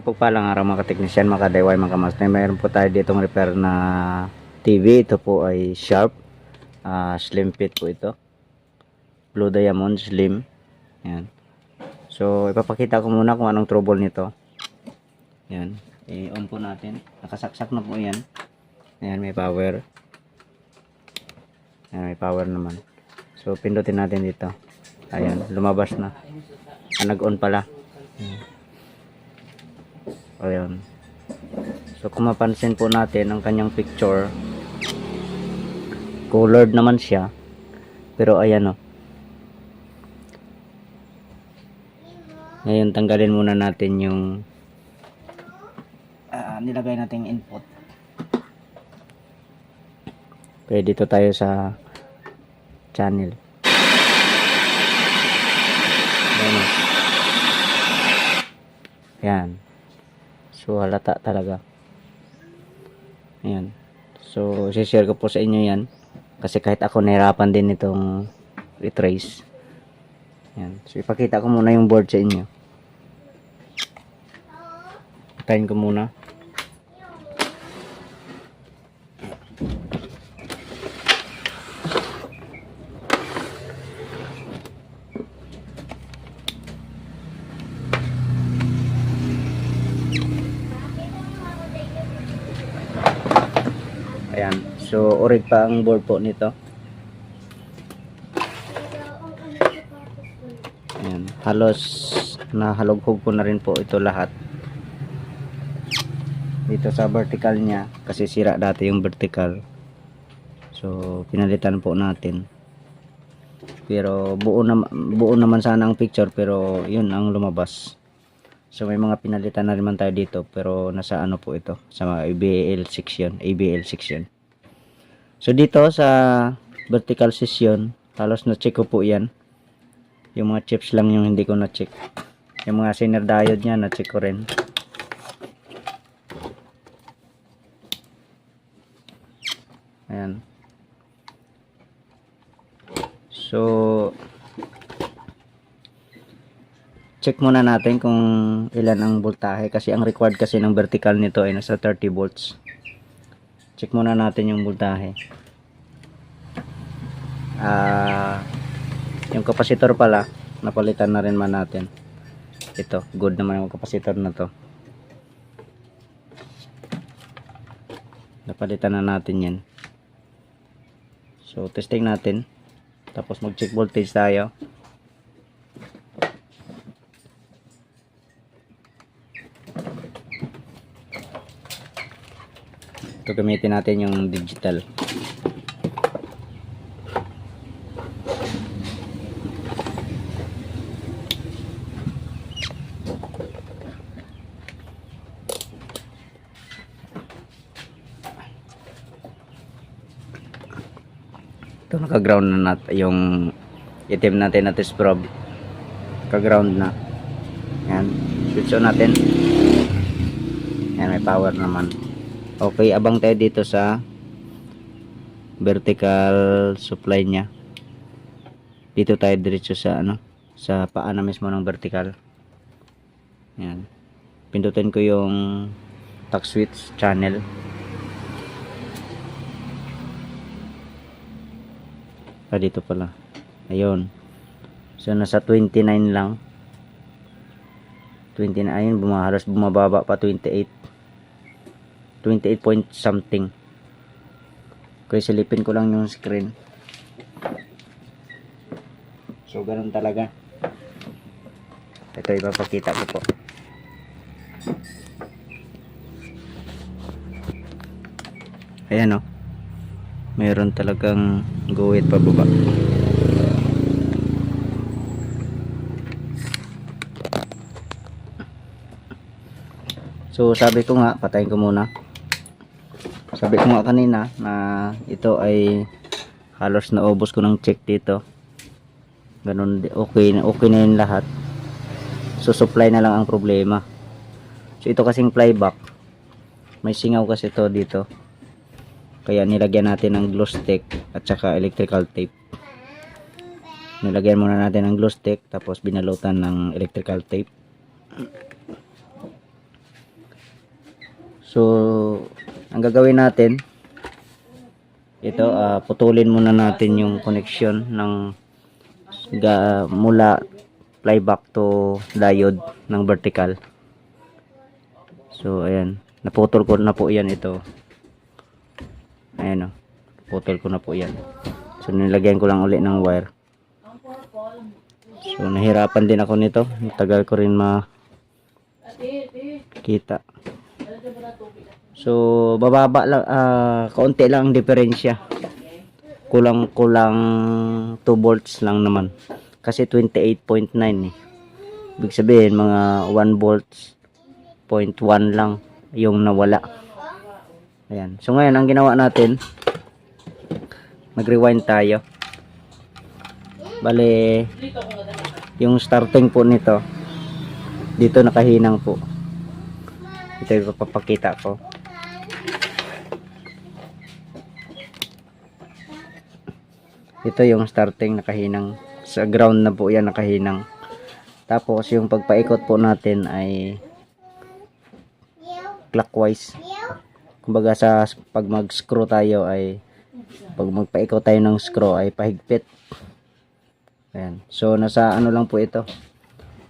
mapagpalang araw mga kateknisyan, mga kadayway, mga kamaster. Mayroon po tayo ditong repair na TV. Ito po ay Sharp. ah, slim fit po ito. Blue Diamond Slim. Yan. So, ipapakita ko muna kung anong trouble nito. Yan. I-on po natin. Nakasaksak na po yan. Ayan, may power. Ayan, may power naman. So, pindutin natin dito. Ayan, lumabas na. Ah, nag-on pala. Ayan. So kung mapansin po natin ang kanyang picture, colored naman siya. Pero ayan o. Ngayon tanggalin muna natin yung ah, nilagay nating input. Kaya dito tayo sa channel. Ayan o. Yan. So, halata talaga. Ayan. So, share ko po sa inyo yan. Kasi kahit ako nahirapan din itong i-trace. Ayan. So, ipakita ko muna yung board sa inyo. Patayin ko muna. Ayan. So, orig pa ang board po nito. Ayan. Halos nahalughog ko na rin po ito lahat. Dito sa vertical niya. Kasi sira dati yung vertical. So, pinalitan po natin. Pero buo, na, buo naman sana ang picture pero yun ang lumabas. So may mga pinalitan na naman tayo dito pero nasa ano po ito sa mga ABL section, ABL section. So dito sa vertical section, halos na check ko po 'yan. Yung mga chips lang yung hindi ko na check. Yung mga center diode niya na check ko rin. Ayan. So check muna natin kung ilan ang voltahe kasi ang required kasi ng vertical nito ay nasa 30 volts check muna natin yung voltahe ah yung kapasitor pala napalitan na rin man natin. Ito good naman yung kapasitor na to. Napalitan na natin yan. So testing natin. Tapos mag check voltage tayo Ito gamitin natin yung digital. Ito naka-ground na nat yung itim natin na test probe. Naka-ground na. Yan. Switch on natin. Yan, may power naman. Okay, abang tayo dito sa vertical supply niya. Dito tayo diretso sa ano, sa paa na mismo ng vertical. Yan. Pindutin ko yung tack switch channel. Ah, dito pala. Ayun. So, nasa 29 lang. 29, ayun, bumahalos bumababa pa 28. 28 point something. Kaya silipin ko lang yung screen. So ganun talaga. Ito ipapakita ko po. Ayan o meron talagang guhit pababa. So sabi ko nga patayin ko muna sabi ko nga kanina na ito ay halos naubos ko ng check dito. Ganun okay okay na yun lahat. So supply na lang ang problema. So ito kasing flyback. May singaw kasi to dito. Kaya nilagyan natin ng glue stick at saka electrical tape. Nilagyan muna natin ng glue stick tapos binalutan ng electrical tape. So, ang gagawin natin, ito, ah, putulin muna natin yung connection ng ga, mula flyback to diode ng vertical. So, ayan. Naputol ko na po yan ito. Ayan o. Putol ko na po yan. So, nilagyan ko lang uli ng wire. So, nahirapan din ako nito. Tagal ko rin ma kita. So, bababa lang, ah, kaunti lang ang diferensya. Kulang-kulang 2 volts lang naman. Kasi 28.9 eh. Ibig sabihin, mga 1 volts, 0.1 lang yung nawala. Ayan. So, ngayon, ang ginawa natin, mag-rewind tayo. Bale, yung starting po nito, dito nakahinang po. Ito yung papapakita ko. Ito yung starting nakahinang. Sa ground na po yan nakahinang. Tapos yung pagpaikot po natin ay clockwise. Kumbaga sa pag mag-screw tayo ay pag magpaikot tayo ng screw ay pahigpit. Ayan. So nasa ano lang po ito.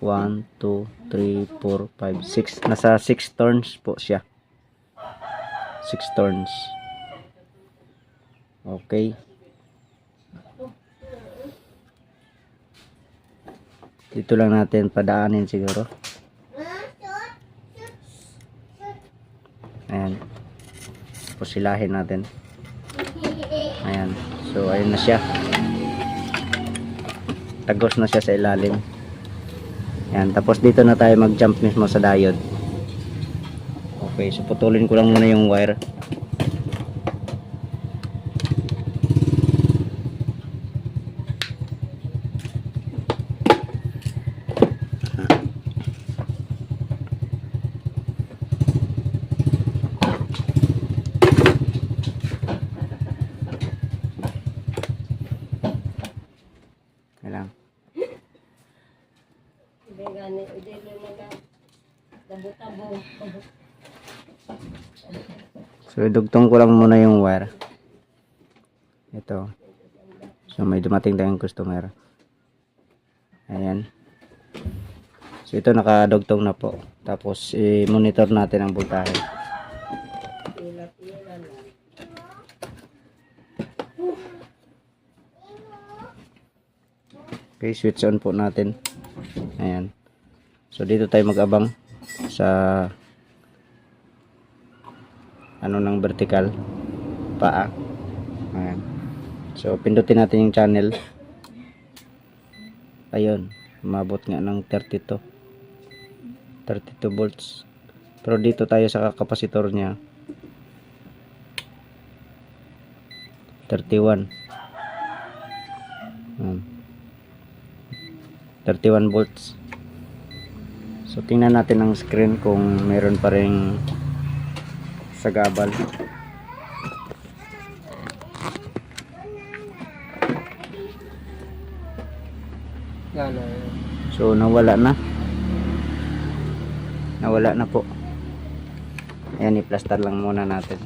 1, 2, 3, 4, 5, 6. Nasa 6 turns po siya. 6 turns. Okay. Dito lang natin padaanin siguro. Ayan. Pusilahin natin. Ayan. So, ayun na siya. Tagos na siya sa ilalim. Ayan. Tapos dito na tayo mag-jump mismo sa diode. Okay. So, putulin ko lang muna yung wire. So, idugtong ko lang muna yung wire. Ito. So, may dumating tayong customer. Ayan. So, ito nakadugtong na po. Tapos, i-monitor natin ang voltahe. Okay, switch on po natin. Ayan. So, dito tayo mag-abang sa ano ng vertical paa. Ayan. So, pindutin natin yung channel. Ayun. Umabot nga ng 32. 32 volts. Pero dito tayo sa kapasitor niya. 31. Ayan. 31 volts. So tingnan natin ang screen kung meron pa ring sagabal. Gana. So nawala na. Nawala na po. Ayan, i-plaster lang muna natin.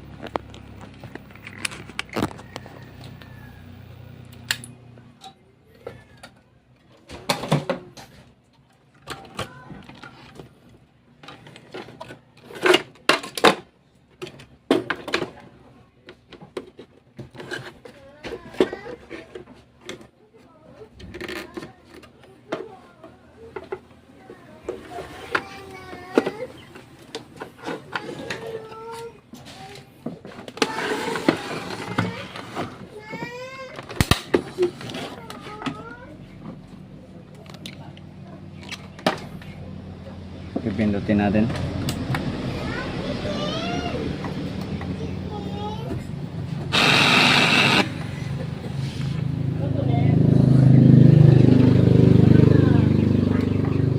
Pipindutin natin.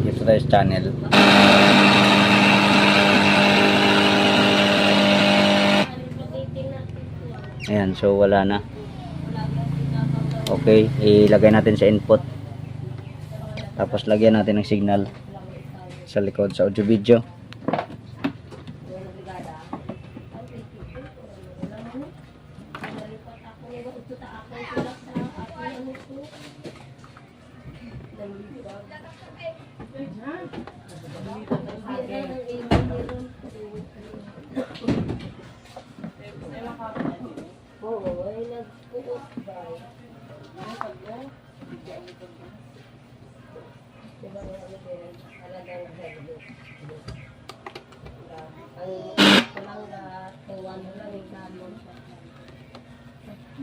Dito tayo sa channel. Ayan, so wala na. Okay, ilagay natin sa input. Tapos lagyan natin ng signal sa likod sa audio video. Oo, ay nagpuot ba? Diba nga yun, talagang heavy. Ang palangga, tuwan mo lang yung gamon siya.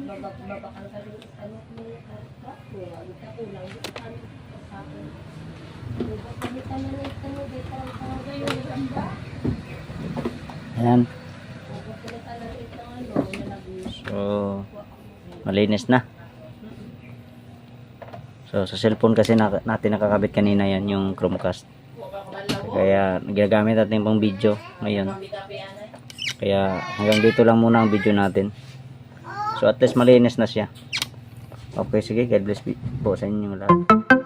Babakan ka rin ano mo ka kuya, ito kulang ano sa akin. Diba kami ka na nito mo dito ang yung ba? Ayan. Ano. So, malinis na. So, sa cellphone kasi na, natin nakakabit kanina yan, yung Chromecast. Kaya, ginagamit natin pang video ngayon. Kaya, hanggang dito lang muna ang video natin. So, at least malinis na siya. Okay, sige. God bless po sa inyo lahat.